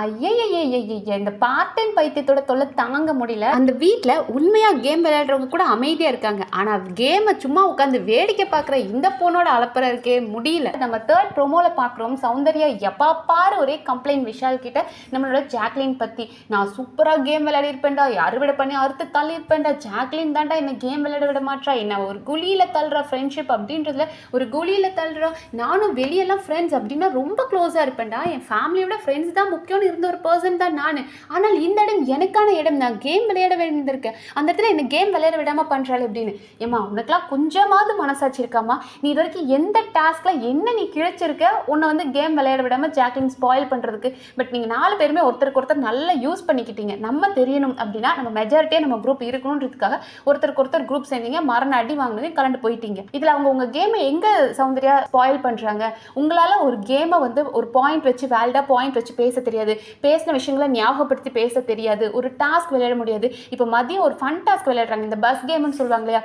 ஐயய்யய்யய்ய இந்த part time பைத்தியத்தோட தொல்லை தாங்க முடியல. அந்த வீட்டில் உண்மையாக கேம் விளையாடுறவங்க கூட அமைதியாக இருக்காங்க. ஆனால் கேமை சும்மா உட்காந்து வேடிக்கை பார்க்குற இந்த பொண்ணோட அலப்பற இருக்கே முடியல. நம்ம தேர்ட் ப்ரோமோவில் பார்க்குறோம் சௌந்தர்யா எப்பா பாரு ஒரே கம்ப்ளைண்ட் விஷால் கிட்ட நம்மளோட ஜாக்லின் பற்றி நான் சூப்பராக கேம் விளையாடி இருப்பேன்டா அறுவடை பண்ணி அறுத்து தள்ளி இருப்பேன்டா ஜாக்லின் தாண்டா என்ன கேம் விளையாட விட மாட்டா என்ன ஒரு குழியில் தள்ளுற ஃப்ரெண்ட்ஷிப் அப்படின்றதுல ஒரு குழியில் தள்ளுற நானும் வெளியெல்லாம் ஃப்ரெண்ட்ஸ் அப்படின்னா ரொம்ப க்ளோஸாக இருப்பேன்டா என் ஃபேமிலியோட ஃப்ரெண்ட்ஸ் தான் முக்கியம்னு இருந்த ஒரு பர்சன் தான் நான். ஆனால் இந்த இடம் எனக்கான இடம். நான் கேம் விளையாட வேண்டியிருக்கேன் அந்த இடத்துல என்ன கேம் விளையாட விடாமல் பண்ணுறாள் அப்படின்னு. ஏம்மா உனக்குலாம் கொஞ்சமாவது மனசாட்சி இருக்காமா நீ இது வரைக்கும் எந்த டாஸ்கில் என்ன நீ கிழிச்சிருக்க? உன்னை வந்து கேம் விளையாட விடாமல் ஜாக்லின் ஸ்பாயில் பண்ணுறதுக்கு பட் நீங்கள் நாலு பேருமே ஒருத்தருக்கு ஒருத்தர் நல்லா யூஸ் பண்ணிக்கிட்டீங்க. நம்ம தெரியணும் அப்படின்னா நம்ம மெஜாரிட்டியாக நம்ம குரூப் இருக்கணுன்றதுக்காக ஒருத்தருக்கு ஒருத்தர் குரூப் சேர்ந்தீங்க மரண அடி வாங்கினது கலண்டு போயிட்டீங்க. இதில் அவங்க உங்கள் கேமை எங்கே சௌந்தர்யா ஸ்பாயில் பண்ணுறாங்க உங்களால் ஒரு கேமை வந்து ஒரு பாயிண்ட் வச்சு வேலிடாக பாயிண்ட் வச்சு பேச தெரியாது. பேசின விஷயங்களை ஞாபகப்படுத்தி பேச தெரியாது. ஒரு டாஸ்க் விளையாட முடியாது. இப்போ மதியம் ஒரு ஃபன் டாஸ்க் விளையாடுறாங்க. இந்த பஸ் கேம்னு சொல்லுவாங்க இல்லையா?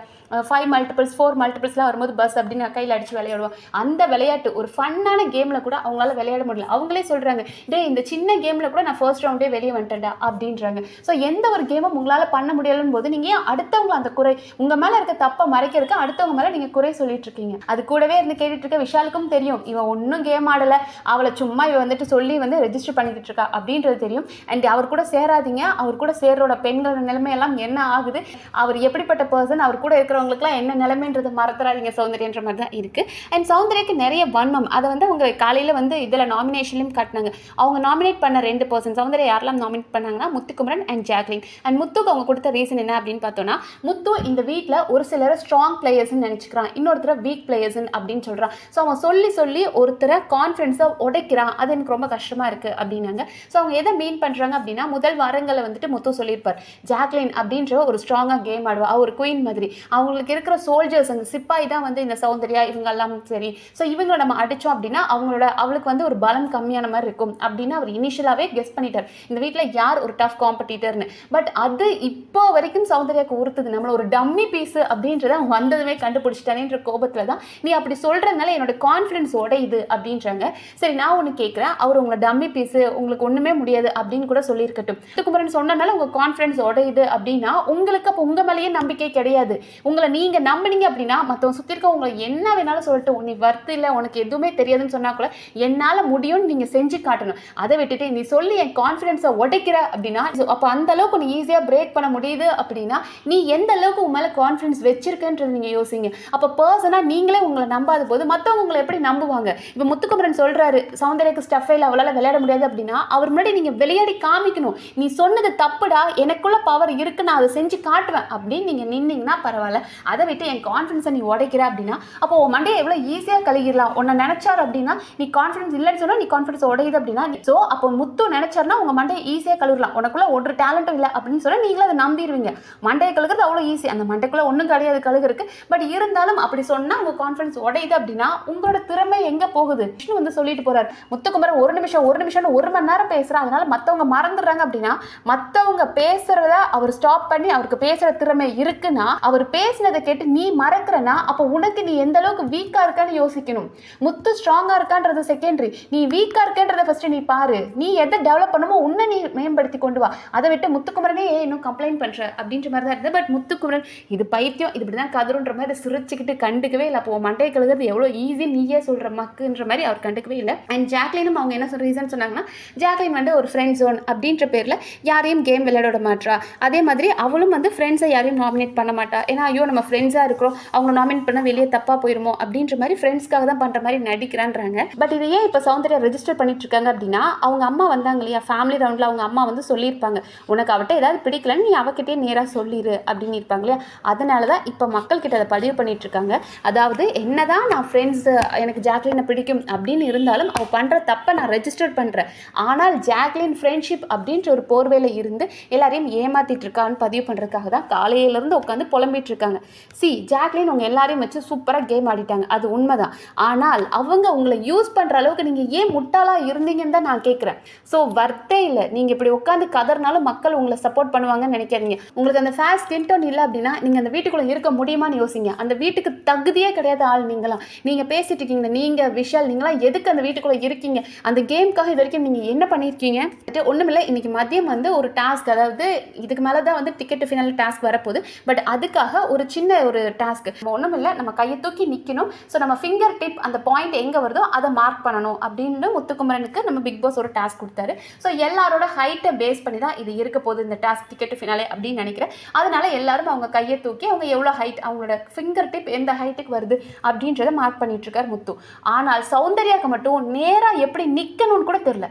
ஃபைவ் மல்டிபிள்ஸ் ஃபோர் மல்டிபிள்ஸ்லாம் வரும்போது பஸ் அப்படின்னு கையில் அடித்து விளையாடுவோம். அந்த விளையாட்டு ஒரு ஃபன்னான கேமில் கூட அவங்களால விளையாட முடியல. அவங்களே சொல்கிறாங்க டே இந்த சின்ன கேமில் கூட நான் ஃபர்ஸ்ட் ரவுண்டே வெளியே வந்துட்டேன்டா அப்படின்றாங்க. ஸோ எந்த ஒரு கேமும் உங்களால் பண்ண முடியலன்னு போது நீங்கள் ஏன் அடுத்தவங்க அந்த குறை உங்கள் மேலே இருக்க தப்பை மறைக்கிறதுக்கு அடுத்தவங்க மேலே நீங்கள் குறை சொல்லிட்டு இருக்கீங்க? அது கூடவே இருந்து கேட்டுட்டு இருக்க விஷாலுக்கும் தெரியும் இவன் ஒன்றும் கேம் ஆடலை. அவளை சும்மா இவன் வந்துட்டு சொல்லி வந்து ரெஜிஸ்டர் பண்ணிக்கிட்டு இருக்கா அப்படின்றது தெரியும். அண்ட் அவர் கூட சேராதீங்க. அவர் கூட சேர்றோட பெண்களோட நிலைமையெல்லாம் என்ன ஆகுது? அவர் எப்படிப்பட்ட பர்சன் அவர் கூட இருக்கிறவங்களுக்குலாம் என்ன நிலைமைன்றது மறந்துடாதீங்க சௌந்தர்யன்ற மாதிரி தான் இருக்குது அண்ட் சௌந்தர்யக்கு நிறைய வன்மம். அதை வந்து அவங்க காலையில் வந்து இதில் நாமினேஷன்லையும் காட்டினாங்க. அவங்க நாமினேட் பண்ண ரெண்டு பர்சன் சௌந்தர்யா யாரெல்லாம் நாமினேட் பண்ணாங்கன்னா முத்துக்குமரன் அண்ட் ஜாக்லின் அண்ட் முத்துக்கு அவங்க கொடுத்த ரீசன் என்ன அப்படின்னு பார்த்தோன்னா முத்து இந்த வீட்டில் ஒரு சிலரை ஸ்ட்ராங் பிளேயர்ஸ்னு நினச்சிக்கிறான். இன்னொருத்தரை வீக் பிளேயர்ஸ்னு அப்படின்னு சொல்கிறான் ஸோ அவன் சொல்லி சொல்லி ஒருத்தரை கான்ஃபிடென்ஸை உடைக்கிறான். அது எனக்கு ரொம்ப கஷ்டமாக இருக்குது அப்படின்னாங்க. ஸோ அவங்க எதை மீன் பண்ணுறாங்க அப்படின்னா முதல் வாரங்களில் வந்துட்டு முத்து சொல்லியிருப்பார். ஜாக்லின் அப்படின்ற ஒரு ஸ்ட்ராங்காக கேம் ஆடுவா. அவர் ஒரு குயின் மாதிரி. அவங்களுக்கு இருக்கிற சோல்ஜர்ஸ் அந்த சிப்பாய் தான் வந்து இந்த சௌந்தர்யா இவங்க எல்லாம் சரி. ஸோ இவங்களை நம்ம அடித்தோம் அப்படின்னா அவங்களோட அவளுக்கு வந்து ஒரு பலம் கம்மியான மாதிரி இருக்கும் அப்படின்னு அவர் இனிஷியலாகவே கெஸ் பண்ணிட்டார். இந்த வீட்டில் யார் ஒரு டஃப் காம்படிட்டர்னு பட் அது இப்போ வரைக்கும் சௌந்தர்யாவுக்கு உறுத்துது. நம்மள ஒரு டம்மி பீஸ் அப்படின்றத அவங்க வந்ததுமே கண்டுபிடிச்சிட்டானேன்ற கோபத்தில் தான் நீ அப்படி சொல்கிறதுனால என்னோட கான்ஃபிடன்ஸ் உடையுது அப்படின்றாங்க. சரி நான் ஒன்று கேட்குறேன் அவர் உங்களை டம்மி பீஸு உங்களுக்கு ஒன்றுமே முடியாது அப்படின்னு கூட சொல்லியிருக்கட்டும். குமரன் சொன்னனால உங்கள் கான்ஃபிடன்ஸ் உடையுது அப்படின்னா உங்களுக்கு அப்போ உங்கள் மேலேயே நம்பிக்கை கிடையாது. உங்களை நீங்கள் நம்பினீங்க அப்படின்னா மற்றவங்க சுற்றி இருக்க உங்களை என்ன வேணாலும் சொல்லிட்டு நீ வர்த்து இல்லை உனக்கு எதுவுமே தெரியாதுன்னு சொன்னா கூட என்னால் முடியும்னு நீங்கள் செஞ்சு காட்டணும். அதை விட்டுட்டு நீ சொல்லி என் கான்ஃபிடன்ஸை உடைக்கிற அப்படின்னா அப்போ அந்த அளவுக்கு நீ ஈஸியாக பிரேக் பண்ண முடியுது அப்படின்னா நீ எந்த அளவுக்கு உன் மேலே கான்ஃபிடன்ஸ் வச்சிருக்கன்றது நீங்கள் யோசிங்க. அப்போ பர்சனாக நீங்களே உங்களை நம்பாத போது மற்றவங்க உங்களை எப்படி நம்புவாங்க? இப்போ முத்துக்குமரன் சொல்கிறாரு சௌந்தர்யக்கு ஸ்டஃபைல் அவளால் விளையாட முடியாது அப்படின்னா அவர் முன்னாடி நீங்கள் விளையாடி காமிக்கணும். நீ சொன்னது தப்புடா எனக்குள்ள பவர் இருக்கு நான் அதை செஞ்சு காட்டுவேன். அப்படின்னு நீங்கள் நின்னீங்கன்னா பரவாயில்ல. அதை விட்டு என் கான்ஃபிடன்ஸை நீ உடைக்கிற அப்படின்னா அப்போ உன் மண்டையை எவ்வளோ ஈஸியாக கழுகிடலாம் உன்னை நினச்சார் அப்படின்னா நீ கான்ஃபிடன்ஸ் இல்லைன்னு சொன்னால் நீ கான்ஃபிடன்ஸ் உடையுது அப்படின்னா ஸோ அப்போ முத்து நினச்சார்னா உங்கள் மண்டையை ஈஸியாக கழுவிடலாம். உனக்குள்ள ஒரு டேலண்ட்டும் இல்லை அப்படின்னு சொன்னால் நீங்களும் அதை நம்பிடுவீங்க. மண்டையை கழுகுறது அவ்வளோ ஈஸி அந்த மண்டைக்குள்ளே ஒன்றும் கிடையாது கழுகுறதுக்கு. பட் இருந்தாலும் அப்படி சொன்னால் உங்கள் கான்ஃபிடன்ஸ் உடையுது அப்படின்னா உங்களோட திறமை எங்கே போகுது? விஷ்ணு வந்து சொல்லிட்டு போகிறார் முத்துக்குமரன் ஒரு நிமிஷம் ஒரு நிமிஷம்னு ஒரு மணி நேரம் பேசுகிறான் அதனால மற்றவங்க மறந்துடுறாங்க அப்படின்னா மற்றவங்க பேசுறத அவர் ஸ்டாப் பண்ணி அவருக்கு பேசுகிற திறமை இருக்குன்னா அவர் பேசினதை கேட்டு நீ மறக்கிறனா அப்போ உனக்கு நீ எந்த அளவுக்கு வீக்காக இருக்கான்னு யோசிக்கணும். முத்து ஸ்ட்ராங்காக இருக்கான்றது செகண்டரி நீ வீக்காக இருக்கன்றதை ஃபஸ்ட்டு நீ பாரு. நீ எதை டெவலப் பண்ணுமோ உன்னை நீ மேம்படுத்தி கொண்டு வா. அதை விட்டு முத்துக்குமரனே ஏன் இன்னும் கம்ப்ளைண்ட் பண்ணுற அப்படின்ற மாதிரி தான் இருந்தது பட் முத்துக்குமரன் இது பைத்தியம் இது இப்படி தான் கதருன்ற மாதிரி சிரிச்சுக்கிட்டு கண்டுக்கவே இல்லை. அப்போ மண்டையை கழுகிறது எவ்வளோ ஈஸி நீயே சொல்கிற மக்குன்ற மாதிரி அவர் கண்டுக்கவே இல்லை. அண்ட் ஜாக்லினும் அவங்க என்ன ரீசன் சொன்னாங்கன்னா ஜாக்லின் வந்து ஒரு ஃப்ரெண்ட் ஜோன் அப்படின்ற பேரில் யாரையும் கேம் விளையாட மாட்டா அதே மாதிரி அவளும் வந்து ஃப்ரெண்ட்ஸை யாரையும் நாமினேட் பண்ண மாட்டா. ஏன்னா ஐயோ நம்ம ஃப்ரெண்ட்ஸாக இருக்கிறோம். அவங்க நாமினேட் பண்ணால் வெளியே தப்பாக போயிருமோ அப்படின்ற மாதிரி ஃப்ரெண்ட்ஸ்க்காக தான் பண்ணுற மாதிரி நடிக்கிறான்றாங்க. பட் இது ஏன் இப்போ சௌந்தர்யா ரெஜிஸ்டர் பண்ணிட்டு இருக்காங்க அப்படின்னா அவங்க அம்மா வந்தாங்க இல்லையா? ஃபேமிலி ரவுண்டில் அவங்க அம்மா வந்து சொல்லியிருப்பாங்க. உனக்கு அவட்ட ஏதாவது பிடிக்கலன்னு நீ அவகிட்டே நேராக சொல்லிடு அப்படின்னு இருப்பாங்க இல்லையா? அதனால தான் இப்போ மக்கள்கிட்ட அதை பதிவு பண்ணிட்டு இருக்காங்க. அதாவது என்னதான் நான் ஃப்ரெண்ட்ஸ் எனக்கு ஜாக்லினை பிடிக்கும் அப்படின்னு இருந்தாலும் அவள் பண்ணுற தப்பை நான் ரெஜிஸ்டர் பண்ணுறேன் ஆனால் ஜாக்லின் ஃப்ரெண்ட்ஷிப் அப்படின்ற ஒரு போர்வையில் இருந்து எல்லாரையும் ஏமாத்திட்டு இருக்கான்னு பதிவு பண்ணுறதுக்காக தான் காலையிலேருந்து உட்காந்து புலம்பிட்டு இருக்காங்க. சி ஜாக்லின் உங்கள் எல்லாரையும் வச்சு சூப்பராக கேம் ஆடிட்டாங்க. அது உண்மைதான். ஆனால் அவங்க உங்களை யூஸ் பண்ணுற அளவுக்கு நீங்கள் ஏன் முட்டாளாக இருந்தீங்கன்னு தான் நான் கேட்குறேன் ஸோ வர்த்தே இல்லை. நீங்கள் இப்படி உட்காந்து கதறினாலும் மக்கள் உங்களை சப்போர்ட் பண்ணுவாங்கன்னு நினைக்காதீங்க. உங்களுக்கு அந்த ஃபேஸ் ஸ்கின்டோன் இல்லை அப்படின்னா நீங்கள் அந்த வீட்டுக்குள்ளே இருக்க முடியுமான்னு யோசிங்க. அந்த வீட்டுக்கு தகுதியே கிடையாது ஆள் நீங்களாம். நீங்கள் பேசிட்டு இருக்கீங்க. நீங்கள் விஷால் நீங்களாம் எதுக்கு அந்த வீட்டுக்குள்ளே இருக்கீங்க? அந்த கேமுக்காக இது வரைக்கும் நீங்கள் என்ன பண்ணியிருக்கீங்க ஒன்றுமில்லை இன்றைக்கி மதியம் வந்து ஒரு டாஸ்க் அதாவது இதுக்கு மேலே தான் வந்து டிக்கெட் ஃபினல் டாஸ்க் வரப்போகுது. பட் அதுக்காக ஒரு சின்ன ஒரு டாஸ்க். ஒன்றுமில்லை நம்ம கையை தூக்கி நிற்கணும் ஸோ நம்ம ஃபிங்கர் டிப் அந்த பாயிண்ட் எங்கே வருதோ அதை மார்க் பண்ணணும் அப்படின்னு முத்துக்குமரனுக்கு நம்ம பிக் பாஸ் ஒரு டாஸ்க் கொடுத்தாரு. ஸோ எல்லாரோட ஹைட்டை பேஸ் பண்ணி தான் இது இருக்க போகுது இந்த டாஸ்க் டிக்கெட் ஃபினாலே அப்படின்னு நினைக்கிறேன். அதனால எல்லாரும் அவங்க கையை தூக்கி அவங்க எவ்வளோ ஹைட் அவங்களோட ஃபிங்கர் டிப் எந்த ஹைட்டுக்கு வருது அப்படின்றத மார்க் பண்ணிட்டு இருக்கார் முத்து. ஆனால் சௌந்தர்யாக்கு மட்டும் நேராக எப்படி நிற்கணும்னு கூட தெரில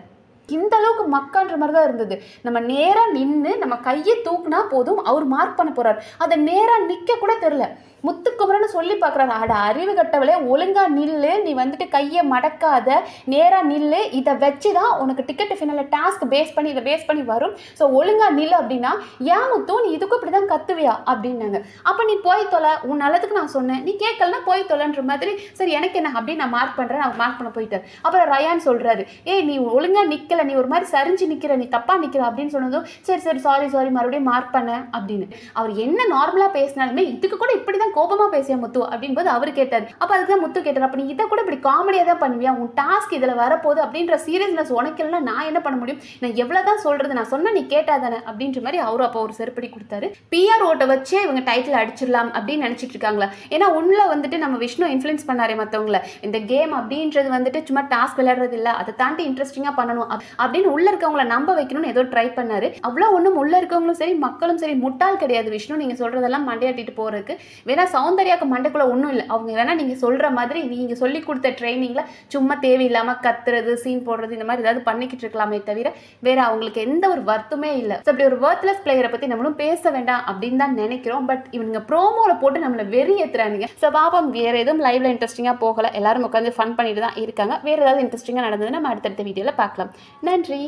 இந்த அளவுக்கு மக்கான்ற மாதிரி தான் இருந்தது. நம்ம நேராக நின்று நம்ம கையை தூக்குனா போதும் அவர் மார்க் பண்ண போகிறார் அதை நேராக நிற்க கூட தெரில முத்துக்குமரன்னு சொல்லி பார்க்குறாரு அட அறிவு கட்டவளே ஒழுங்கா நில்லு நீ வந்துட்டு கையை மடக்காத நேராக நில்லு இதை வச்சு தான் உனக்கு டிக்கெட் ஃபினலில் டாஸ்க் பேஸ் பண்ணி இதை பேஸ் பண்ணி வரும். ஸோ ஒழுங்காக நில்லு அப்படின்னா ஏன் முத்து நீ இதுக்கும் இப்படி தான் கத்துவியா? அப்படின்னாங்க. அப்போ நீ போய் தொலை உன் நல்லதுக்கு நான் சொன்னேன். நீ கேட்கலனா போய் தொலைன்ற மாதிரி சரி எனக்கு என்ன அப்படின்னு நான் மார்க் பண்ணுறேன் நான் மார்க் பண்ண போயிட்டேன் அப்புறம் ரயான் சொல்கிறாரு ஏய் நீ ஒழுங்காக நிற்கலை நீ ஒரு மாதிரி சரிஞ்சு நிற்கிற நீ தப்பாக நிற்கிற அப்படின்னு சொன்னதும் சரி சரி சாரி சாரி மறுபடியும் மார்க் பண்ண அப்படின்னு. அவர் என்ன நார்மலாக பேசினாலுமே இதுக்கு கூட இப்படி தான் கோபமாக பேசிய முத்து அப்படின்போது அவர் கேட்டார். அப்போ அதுக்கு தான் முத்து கேட்டார். அப்போ நீ இதை கூட இப்படி காமெடியாக தான் பண்ணுவியா? உன் டாஸ்க் இதில் வரப்போகுது அப்படின்ற சீரியஸ்னஸ் உனக்கு நான் என்ன பண்ண முடியும்? நான் எவ்வளோ தான் சொல்கிறது நான் சொன்ன நீ கேட்டா தானே அப்படின்ற மாதிரி அவரும் அப்போ ஒரு செருப்படி கொடுத்தாரு. பிஆர் ஓட்டை வச்சே இவங்க டைட்டில் அடிச்சிடலாம் அப்படின்னு நினச்சிட்டு இருக்காங்களா. ஏன்னா உள்ள வந்துட்டு நம்ம விஷ்ணு இன்ஃப்ளூயன்ஸ் பண்ணாரே மற்றவங்கள இந்த கேம் அப்படின்றது வந்துட்டு சும்மா டாஸ்க் விளையாடுறது இல்லை. அதை தாண்டி இன்ட்ரெஸ்டிங்காக பண்ணணும் அப்படின்னு உள்ள இருக்கவங்கள நம்ப வைக்கணும்னு ஏதோ ட்ரை பண்ணாரு. அவ்வளோ ஒன்றும் உள்ள இருக்கவங்களும் சரி மக்களும் சரி முட்டாள் கிடையாது விஷ்ணு. நீங்கள் சொல்றதெல்லாம் மண்டையாட்டிட்டு போறதுக்கு. ஏன்னா சௌந்தர்யாவுக்கு மண்டைக்குள்ள ஒன்றும் இல்லை. அவங்க வேணா நீங்கள் சொல்கிற மாதிரி நீங்கள் சொல்லி கொடுத்த ட்ரைனிங்கில் சும்மா தேவையில்லாமல் கத்துறது சீன் போடுறது இந்த மாதிரி ஏதாவது பண்ணிக்கிட்டு இருக்கலாமே தவிர வேற அவங்களுக்கு எந்த ஒரு வருத்தமே இல்லை. ஸோ அப்படி ஒரு ஒர்த்லெஸ் பிளேயரை பற்றி நம்மளும் பேச வேண்டாம் அப்படின்னு தான் நினைக்கிறோம். பட் இவங்க ப்ரோமோவில் போட்டு நம்மளை வெறி ஏற்றுறானுங்க ஸோ பாபம் வேறு எதுவும் லைவ்ல இன்ட்ரெஸ்டிங்காக போகலை. எல்லாரும் உட்காந்து ஃபன் பண்ணிட்டு தான் இருக்காங்க. வேறு ஏதாவது இன்ட்ரெஸ்டிங்காக நடந்ததுன்னா நம்ம அடுத்தடுத்த வீடியோவில் பார்க்கலாம். நன்றி.